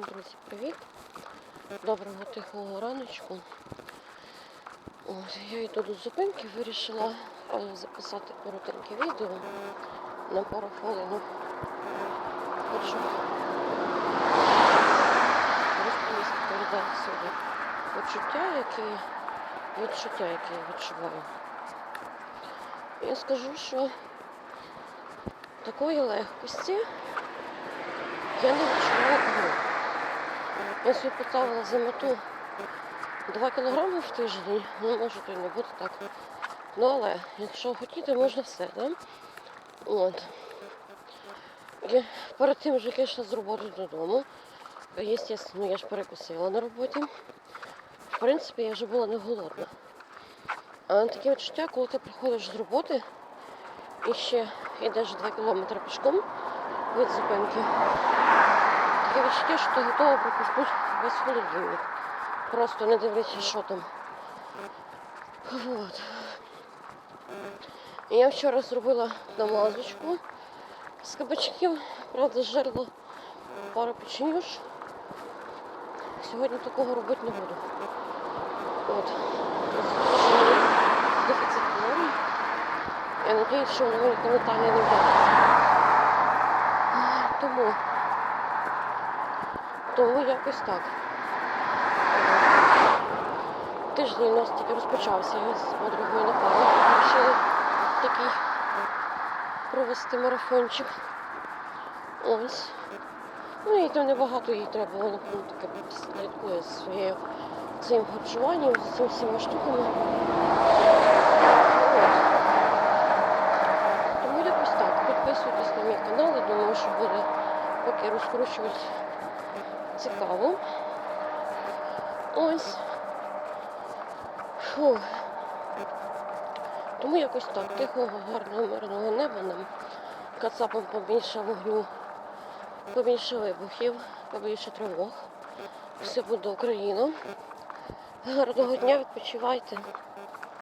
Друзі, привіт! Доброго тихого раночку. От, я йду до зупинки, вирішила е, записати коротеньке відео на пару хвилин. Хочу розповісти передати собі почуття, які відчуття, які я відчуваю. Я скажу, що такої легкості я не відчувала давно. Я собі поставила за мету 2 кілограми в тиждень. Ну, може, то й не буде так. Ну, але якщо хотіти, можна все, да? От. І перед тим, як я йшла з роботи додому, звісно, я ж перекусила на роботі. В принципі, я вже була не голодна. А таке відчуття, коли ти приходиш з роботи і ще йдеш 2 кілометри пішком від зупинки. Таке відчуття, що ти готова пропустити весь холодильник. Просто не дивлячись, що там. Вот. Я вчора зробила намазочку з кабачків, правда, зжерла пару печенюш. Сьогодні такого робити не буду. От. Дефіцит калорій. Я надіюсь, що воно не вдасться. Тому тому якось так. Тиждень у нас тільки розпочався. Я з подругою на вирішили такий провести марафончик. Ось. Ну і то небагато їй треба, вона таке слідкує своєю цим харчуванням, з цими всіма штуками. Тому якось так. Підписуйтесь на мій канал, я думаю, що буде поки розкручують цікаво. Ось. Фу. Тому якось так, тихого, гарного, мирного неба нам. Кацапам побільше вогню, побільше вибухів, побільше тривог. Все буде Україна. Гарного дня, відпочивайте.